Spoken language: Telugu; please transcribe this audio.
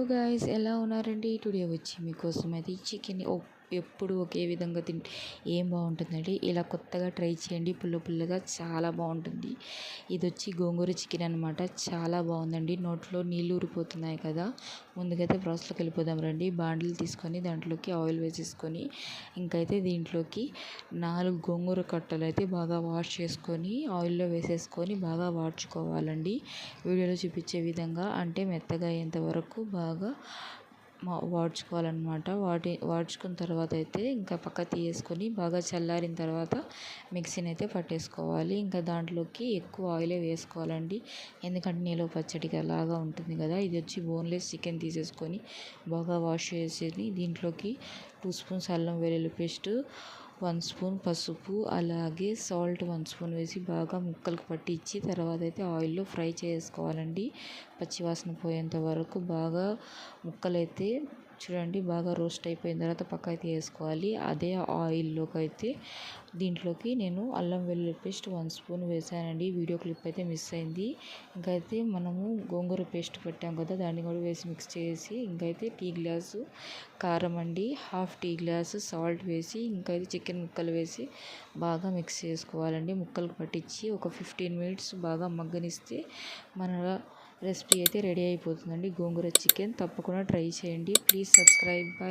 హలో గాయస్ ఎలా ఉన్నారండి? టుడే వచ్చి మీకోసం అయితే చికెన్ ఓ ఎప్పుడు ఒకే విధంగా తింటే ఏం బాగుంటుందండి? ఇలా కొత్తగా ట్రై చేయండి. పుల్ల పుల్లగా చాలా బాగుంటుంది. ఇది వచ్చి గోంగూర చికెన్ అనమాట చాలా బాగుందండి. నోట్లో నీళ్ళు ఊరిపోతున్నాయి కదా. ముందుకైతే ప్రాసెస్లోకి వెళ్ళిపోదాం రండి. బాండిల్ తీసుకొని దాంట్లోకి ఆయిల్ వేసేసుకొని ఇంకైతే దీంట్లోకి నాలుగు గోంగూర కట్టలు అయితే బాగా వాష్ చేసుకొని ఆయిల్లో వేసేసుకొని బాగా వాడ్చుకోవాలండి వీడియోలో చూపించే విధంగా అంటే మెత్తగా అయ్యేంత వరకు బాగా వాడ్చుకోవాలన్నమాట. వాటి వాడ్చుకున్న తర్వాత అయితే ఇంకా పక్క తీసేసుకొని బాగా చల్లారిన తర్వాత మిక్సీని అయితే పట్టేసుకోవాలి. ఇంకా దాంట్లోకి ఎక్కువ ఆయిలే వేసుకోవాలండి. ఎందుకంటే నీలో పచ్చడి అలాగా ఉంటుంది కదా ఇది వచ్చి బోన్లెస్ చికెన్ తీసేసుకొని బాగా వాష్ చేసేది దీంట్లోకి టూ స్పూన్స్ అల్లం వెల్లుల్లి పేస్ట్ వన్ స్పూన్ పసుపు అలాగే సాల్ట్ వన్ స్పూన్ వేసి బాగా ముక్కలకు పట్టించి తర్వాత అయితే ఆయిల్లో ఫ్రై చేసుకోవాలండి. పచ్చివాసన పోయేంత వరకు బాగా ముక్కలైతే చూడండి బాగా రోస్ట్ అయిపోయిన తర్వాత పక్క అయితే వేసుకోవాలి అదే ఆయిల్లోకి అయితే దీంట్లోకి నేను అల్లం వెల్లుల్లి పేస్ట్ వన్ స్పూన్ వేసానండి. వీడియో క్లిప్ అయితే మిస్ అయింది. ఇంకైతే మనము గోంగూర పేస్ట్ పెట్టాం కదా దాన్ని కూడా వేసి మిక్స్ చేసి ఇంకైతే టీ గ్లాసు కారం అండి హాఫ్ టీ గ్లాసు సాల్ట్ వేసి ఇంకైతే చికెన్ ముక్కలు వేసి బాగా మిక్స్ చేసుకోవాలండి. ముక్కలు పట్టించి ఒక ఫిఫ్టీన్ మినిట్స్ బాగా మగ్గనిస్తే మన రెసిపీ అయితే రెడీ అయిపోతుందండి. గోంగూర చికెన్ తప్పకుండా ట్రై చేయండి. Please subscribe bye